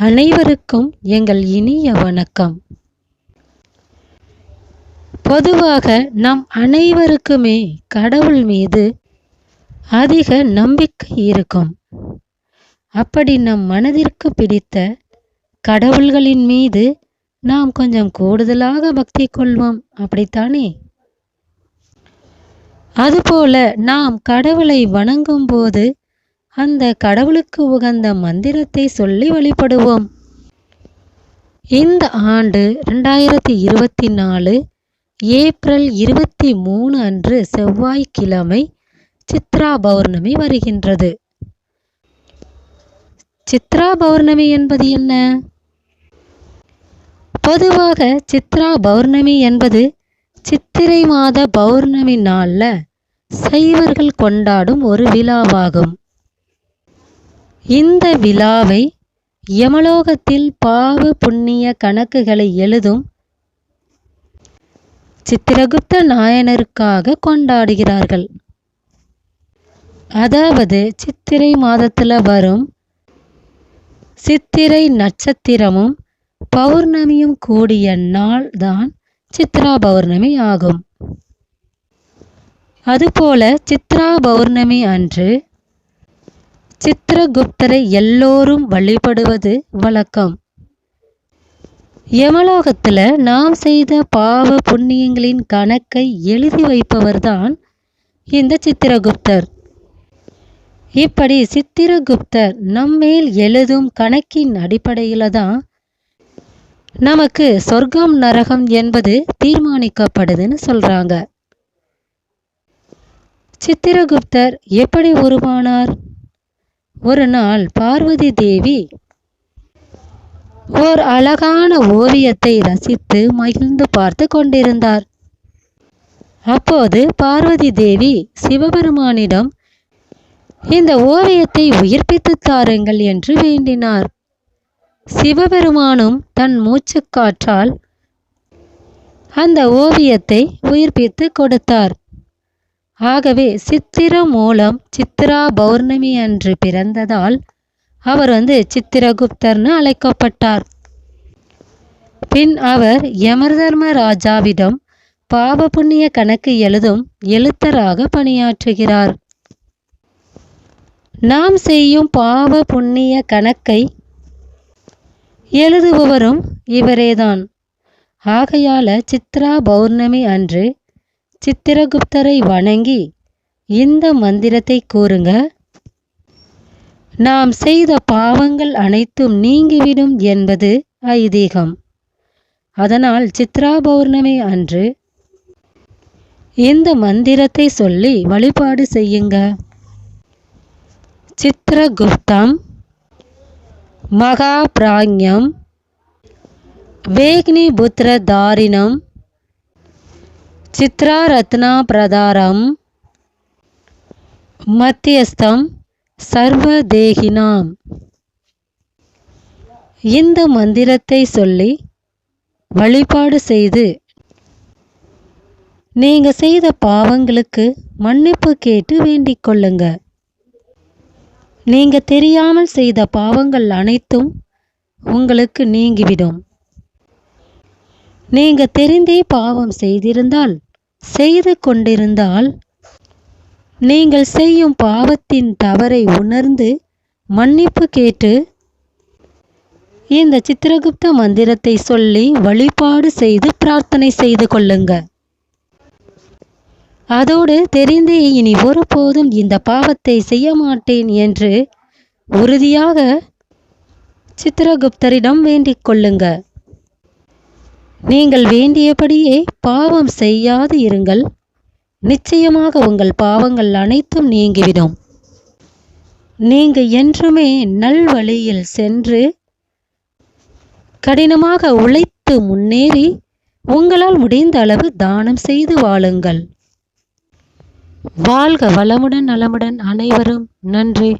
அனைவருக்கும் எங்கள் இனிய வணக்கம். பொதுவாக நம் அனைவருக்குமே கடவுள் மீது அதிக நம்பிக்கை இருக்கும். அப்படி நம் மனதிற்கு பிடித்த கடவுள்களின் மீது நாம் கொஞ்சம் கூடுதலாக பக்தி கொள்வோம் அப்படித்தானே? அதுபோல நாம் கடவுளை வணங்கும் போது அந்த கடவுளுக்கு உகந்த மந்திரத்தை சொல்லி வழிபடுவோம். இந்த ஆண்டு ரெண்டாயிரத்தி இருபத்தி நாலு ஏப்ரல் இருபத்தி மூணு அன்று செவ்வாய்க்கிழமை சித்ரா பௌர்ணமி வருகின்றது. சித்ரா பௌர்ணமி என்பது என்ன? பொதுவாக சித்ரா பௌர்ணமி என்பது சித்திரை மாத பௌர்ணமி நாளில் சைவர்கள் கொண்டாடும் ஒரு விழாவாகும். இந்த விழாவை யமலோகத்தில் பாவ புண்ணிய கணக்குகளை எழுதும் சித்திரகுப்த நாயனருக்காக கொண்டாடுகிறார்கள். அதாவது சித்திரை மாதத்தில் வரும் சித்திரை நட்சத்திரமும் பௌர்ணமியும் கூடிய நாள் தான் சித்ரா பௌர்ணமி ஆகும். அதுபோல சித்ரா பௌர்ணமி அன்று சித்திரகுப்தரை எல்லோரும் வழிபடுவது வழக்கம். யமலோகத்தில் நாம் செய்த பாவ புண்ணியங்களின் கணக்கை எழுதி வைப்பவர்தான் இந்த சித்திரகுப்தர். இப்படி சித்திரகுப்தர் நம்மேல் எழுதும் கணக்கின் அடிப்படையில் தான் நமக்கு சொர்க்கம் நரகம் என்பது தீர்மானிக்கப்படுதுன்னு சொல்றாங்க. சித்திரகுப்தர் எப்படி உருவானார்? ஒரு நாள் பார்வதி தேவி ஓர் அழகான ஓவியத்தை ரசித்து மகிழ்ந்து பார்த்து கொண்டிருந்தார். அப்போது பார்வதி தேவி சிவபெருமானிடம் இந்த ஓவியத்தை உயிர்ப்பித்து தாருங்கள் என்று வேண்டினார். சிவபெருமானும் தன் மூச்சுக்காற்றால் அந்த ஓவியத்தை உயிர்ப்பித்து கொடுத்தார். ஆகவே சித்திரம் மூலம் சித்ரா பௌர்ணமி அன்று பிறந்ததால் அவர் வந்து சித்திரகுப்தர்னு அழைக்கப்பட்டார். பின் அவர் யமர்தர்ம ராஜாவிடம் பாவ புண்ணிய கணக்கு எழுதும் எழுத்தராக பணியாற்றுகிறார். நாம் செய்யும் பாவ புண்ணிய கணக்கை எழுதுபவரும் இவரேதான். ஆகையால சித்ரா பௌர்ணமி அன்று சித்திரகுப்தரை வணங்கி இந்த மந்திரத்தை கூறுங்க. நாம் செய்த பாவங்கள் அனைத்தும் நீங்கிவிடும் என்பது ஐதீகம். அதனால் சித்ரா பௌர்ணமி அன்று இந்த மந்திரத்தை சொல்லி வழிபாடு செய்யுங்க. சித்திரகுப்தம் வேக்னி வேக்னிபுத்திர தாரிணம் சித்ராரத்னா பிரதாரம். மத்தியஸ்தம் சர்வதேகினாம். இந்த மந்திரத்தை சொல்லி வழிபாடு செய்து நீங்க செய்த பாவங்களுக்கு மன்னிப்பு கேட்டு வேண்டிக் கொள்ளுங்க. நீங்க தெரியாமல் செய்த பாவங்கள் அனைத்தும் உங்களுக்கு நீங்கிவிடும். நீங்க தெரிந்தே பாவம் செய்திருந்தால் செய்து கொண்டிருந்தால் நீங்கள் செய்யும் பாவத்தின் தவறை உணர்ந்து மன்னிப்பு கேட்டு இந்த சித்திரகுப்த மந்திரத்தை சொல்லி வழிபாடு செய்து பிரார்த்தனை செய்து கொள்ளுங்க. அதோடு தெரிந்தே இனி ஒருபோதும் இந்த பாவத்தை செய்ய மாட்டேன் என்று உறுதியாக சித்திரகுப்தரிடம் வேண்டிக் கொள்ளுங்க. நீங்கள் வேண்டியபடியே பாவம் செய்யாது இருங்கள். நிச்சயமாக உங்கள் பாவங்கள் அனைத்தும் நீங்கிவிடும். நீங்கள் என்றுமே நல்வழியில் சென்று கடினமாக உழைத்து முன்னேறி உங்களால் முடிந்த அளவு தானம் செய்து வாழுங்கள். வாழ்க வளமுடன் நலமுடன் அனைவரும். நன்றி.